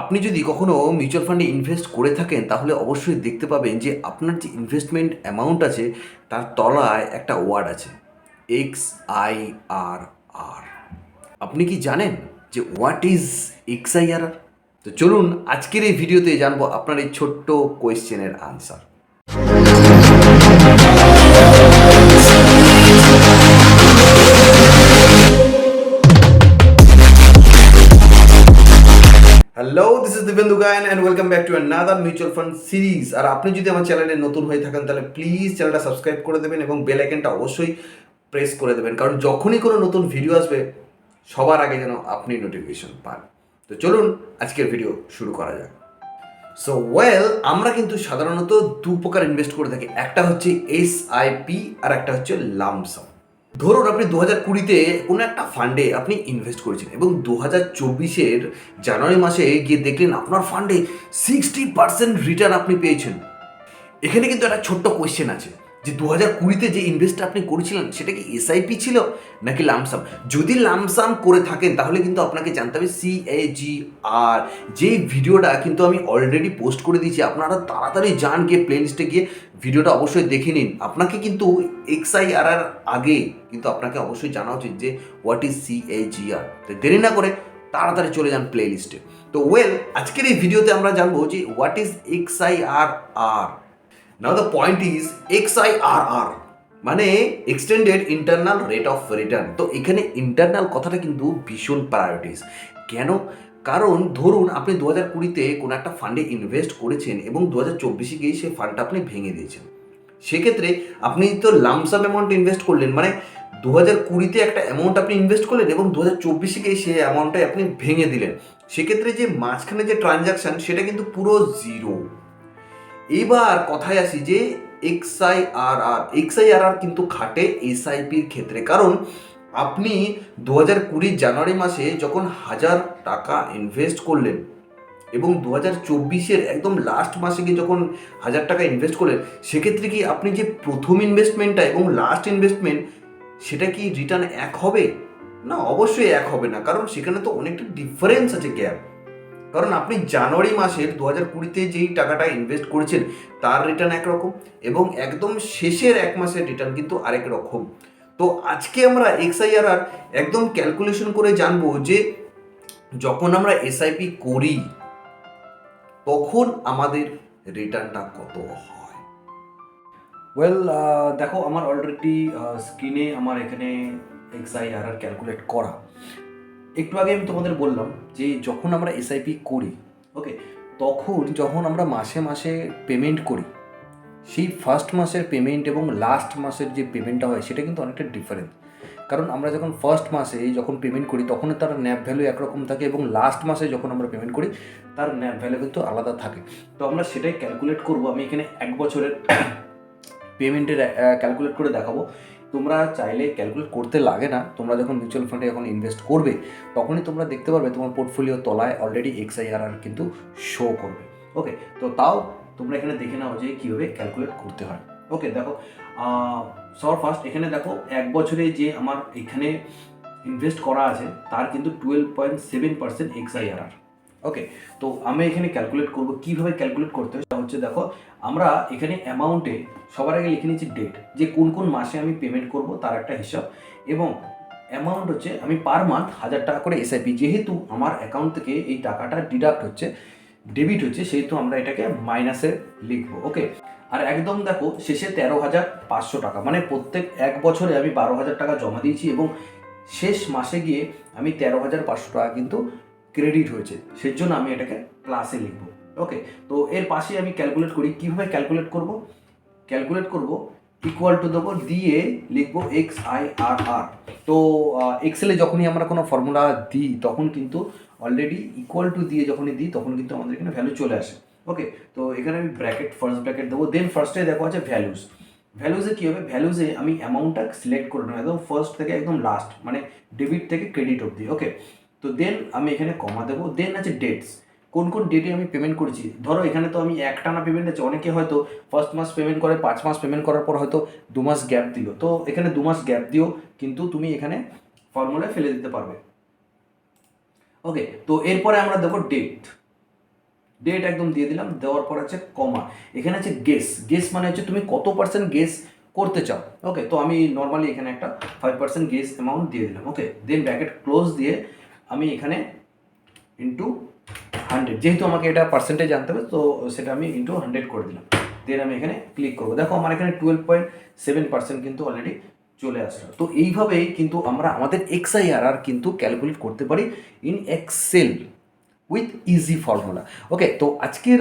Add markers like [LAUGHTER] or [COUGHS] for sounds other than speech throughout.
আপনি যদি কখনো মিউচুয়াল ফান্ডে ইনভেস্ট করে থাকেন, তাহলে অবশ্যই দেখতে পাবেন যে আপনার যে ইনভেস্টমেন্ট অ্যামাউন্ট আছে, তার তলায় একটা ওয়ার্ড আছে এক্স আই আর আর আপনি কি জানেন যে what is X I R R তো চলুন আজকের এই ভিডিওতে জানব আপনার এই ছোট্ট কোয়েশ্চেনের answer Dibendu Gayen and welcome back to another mutual fund series আর আপনি যদি আমার চ্যানেলে নতুন হয়ে থাকেন, তাহলে প্লিজ চ্যানেলটা সাবস্ক্রাইব করে দেবেন এবং বেল আইকনটা অবশ্যই প্রেস করে দেবেন। কারণ যখনই কোনো নতুন ভিডিও আসবে, সবার আগে যেন আপনি নোটিফিকেশন পান। তো চলুন, আজকের ভিডিও শুরু করা যাক। সো ওয়েল আমরা কিন্তু সাধারণত দু প্রকার ইনভেস্ট করে থাকি। একটা হচ্ছে এস আইপি আর একটা হচ্ছে লামসাম ধরুন আপনি দু হাজার কুড়িতে কোনো একটা ফান্ডে আপনি ইনভেস্ট করেছেন এবং দু হাজার চব্বিশের জানুয়ারি মাসে গিয়ে দেখলেন আপনার ফান্ডে সিক্সটি পার্সেন্ট রিটার্ন আপনি পেয়েছেন। এখানে কিন্তু একটা ছোট্ট কোয়েশ্চেন আছে। যে দু হাজার কুড়িতে যে ইনভেস্টটা আপনি করেছিলেন, সেটা কি এসআইপি ছিল নাকি লামসাম যদি লামসাম করে থাকেন, তাহলে কিন্তু আপনাকে জানতে হবে সি এ জি আর যে ভিডিওটা কিন্তু আমি অলরেডি পোস্ট করে দিয়েছি, আপনারা তাড়াতাড়ি যান গিয়ে প্লেলিস্টে গিয়ে ভিডিওটা অবশ্যই দেখে নিন। আপনাকে কিন্তু এক্সআই আর আর আগে কিন্তু আপনাকে অবশ্যই জানা উচিত যে what is C A G R দেরি না করে তাড়াতাড়ি চলে যান প্লে লিস্টে তো ওয়েল আজকের এই ভিডিওতে আমরা জানব যে what is X I R R now the point is X I R R মানে extended internal rate of return তো এখানে ইন্টারনাল কথাটা কিন্তু ভীষণ প্রায়োরিটিস কেন? কারণ ধরুন আপনি দু হাজার কুড়িতে কোনো একটা ফান্ডে ইনভেস্ট করেছেন এবং দু হাজার চব্বিশে গিয়ে সেই ফান্ডটা আপনি ভেঙে দিয়েছেন। সেক্ষেত্রে আপনি তো লামসাম অ্যামাউন্ট ইনভেস্ট করলেন মানে দু হাজার কুড়িতে একটা অ্যামাউন্ট আপনি ইনভেস্ট করলেন এবং দু হাজার চব্বিশে গিয়ে সেই অ্যামাউন্টটা আপনি ভেঙে দিলেন। সেক্ষেত্রে যে মাঝখানে যে ট্রানজাকশান সেটা কিন্তু পুরো জিরো এবার কথায় আসি যে এক্সআই আর আর এক্সআই আর আর কিন্তু খাটে এসআইপির ক্ষেত্রে। কারণ আপনি দু হাজার কুড়ির জানুয়ারি মাসে যখন হাজার টাকা ইনভেস্ট করলেন এবং দু হাজার চব্বিশের একদম লাস্ট মাসে গিয়ে যখন হাজার টাকা ইনভেস্ট করলেন, সেক্ষেত্রে কি আপনি যে প্রথম ইনভেস্টমেন্টটা এবং লাস্ট ইনভেস্টমেন্ট সেটা কি রিটার্ন এক হবে? না, অবশ্যই এক হবে না। কারণ সেখানে তো অনেকটা ডিফারেন্স আছে গ্যাপ কারণ আপনি জানুয়ারি মাসের দু হাজার কুড়িতে যেই টাকাটা ইনভেস্ট করেছেন, তার রিটার্ন একরকম এবং একদম শেষের এক মাসের রিটার্ন কিন্তু আরেক রকম। তো আজকে আমরা এক্সআইআর আর একদম ক্যালকুলেশন করে জানব যে যখন আমরা এসআইপি করি, তখন আমাদের রিটার্নটা কত হয়? ওয়েল দেখো, আমার অলরেডি স্ক্রিনে আমার এখানে এক্সআইআর আর ক্যালকুলেট করা। একটু আগে আমি তোমাদের বললাম যে যখন আমরা এসআইপি করি ওকে তখন যখন আমরা মাসে মাসে পেমেন্ট করি, সেই ফার্স্ট মাসের পেমেন্ট এবং লাস্ট মাসের যে পেমেন্টটা হয়, সেটা কিন্তু অনেকটা ডিফারেন্ট কারণ আমরা যখন ফার্স্ট মাসে যখন পেমেন্ট করি তখন তার ন্যাপ ভ্যালু একরকম থাকে এবং লাস্ট মাসে যখন আমরা পেমেন্ট করি, তার ন্যাপ ভ্যালু কিন্তু আলাদা থাকে। তো আমরা সেটাই ক্যালকুলেট করব। আমি এখানে এক বছরের [COUGHS] পেমেন্টের ক্যালকুলেট করে দেখাবো। তোমরা চাইলে ক্যালকুলেট করতে লাগে না। তোমরা যখন মিউচুয়াল ফান্ডে যখন ইনভেস্ট করবে, তখনই তোমরা দেখতে পারবে তোমার পোর্টফোলিও তলায় অলরেডি এক্সআইআরআর কিন্তু শো করবে। ওকে তো তাও তোমরা এখানে দেখে নাও যে কীভাবে ক্যালকুলেট করতে হয়। ওকে দেখো সর ফার্স্ট এখানে দেখো, এক বছরে যে আমার এখানে ইনভেস্ট করা আছে, তার কিন্তু twelve point seven percent XIRR okay তো আমি এখানে ক্যালকুলেট করব, কীভাবে ক্যালকুলেট করতে হয় সেটা হচ্ছে দেখো, আমরা এখানে অ্যামাউন্টে সবার আগে লিখে নিচ্ছি ডেট যে কোন কোন মাসে আমি পেমেন্ট করব তার একটা হিসাব, এবং অ্যামাউন্ট হচ্ছে আমি পার মান্থ হাজার টাকা করে এসআইপি যেহেতু আমার অ্যাকাউন্ট থেকে এই টাকাটা ডিডাক্ট হচ্ছে ডেবিট হচ্ছে, সেহেতু আমরা এটাকে মাইনাসে লিখব ওকে আর একদম দেখো, শেষে তেরো হাজার পাঁচশো টাকা মানে প্রত্যেক এক বছরে আমি বারো হাজার টাকা জমা দিয়েছি, এবং শেষ মাসে গিয়ে আমি তেরো হাজার পাঁচশো টাকা কিন্তু ক্রেডিট হয়েছে সেই জন্য আমি এটাকে প্লাসে লিখব। ওকে তো এর পাশে আমি ক্যালকুলেট করি, কীভাবে ক্যালকুলেট করব? ক্যালকুলেট করব ইকুয়াল টু দেবো, দিয়ে লিখব এক্স আই আর আর তো এক্সেলে যখনই আমরা কোনো ফর্মুলা দিই, তখন কিন্তু অলরেডি ইকুয়াল টু দিয়ে যখনই দিই, তখন কিন্তু আমাদের এখানে ভ্যালু চলে আসে। ওকে তো এখানে আমি ব্র্যাকেট ফার্স্ট ব্র্যাকেট দেবো দেন ফার্স্টে দেখো আছে ভ্যালুস ভ্যালুজে কী হবে? ভ্যালুজে আমি অ্যামাউন্টটা সিলেক্ট করে নেব, একদম ফার্স্ট থেকে একদম লাস্ট মানে ডেবিট থেকে ক্রেডিট অবধি। ওকে তো দেন আমি এখানে কমা দেবো দেন আছে ডেটস কোন কোন ডেটে আমি পেমেন্ট করেছি? ধরো এখানে তো আমি একটানা পেমেন্ট আছে, অনেকে হয়তো ফার্স্ট মাস পেমেন্ট করে, পাঁচ মাস পেমেন্ট করার পর হয়তো দু মাস গ্যাপ দিল। তো এখানে দু মাস গ্যাপ দিও, কিন্তু তুমি এখানে ফর্মুলায় ফেলে দিতে পারবে। ওকে তো এরপরে আমরা দেবো ডেট ডেট একদম দিয়ে দিলাম, দেওয়ার পর আছে কমা এখানে আছে গেস গেস মানে হচ্ছে তুমি কত পার্সেন্ট গেস করতে চাও। ওকে তো আমি নর্মালি এখানে একটা ফাইভ পার্সেন্ট গেস অ্যামাউন্ট দিয়ে দিলাম। ওকে দেন ব্র্যাকেট ক্লোজ দিয়ে আমি এখানে ইন্টু হান্ড্রেড যেহেতু আমাকে এটা পার্সেন্টেজ জানতে হবে, তো সেটা আমি ইন্টু হান্ড্রেড করে দিলাম। দেন আমি এখানে ক্লিক করব। দেখো, আমার এখানে টুয়েলভ পয়েন্ট সেভেন পার্সেন্ট কিন্তু অলরেডি চলে আসলো। তো এইভাবেই কিন্তু আমরা আমাদের এক্সআইআরআর কিন্তু ক্যালকুলেট করতে পারি in Excel with easy formula okay তো আজকের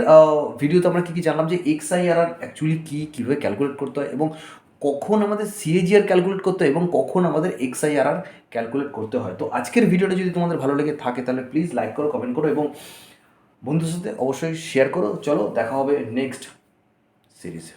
ভিডিওতে আমরা কী কী জানলাম যে এক্সআইআরআর অ্যাকচুয়ালি কী, কীভাবে ক্যালকুলেট করতে হয় এবং কখন আমাদের সিএজিআর ক্যালকুলেট করতে হয় এবং কখন আমাদের এক্সআইআরআর ক্যালকুলেট করতে হয়। তো আজকের ভিডিওটা যদি তোমাদের ভালো লেগে থাকে, তাহলে প্লিজ লাইক করো কমেন্ট করো এবং বন্ধুর সাথে অবশ্যই শেয়ার করো। চলো, দেখা হবে নেক্সট সিরিজে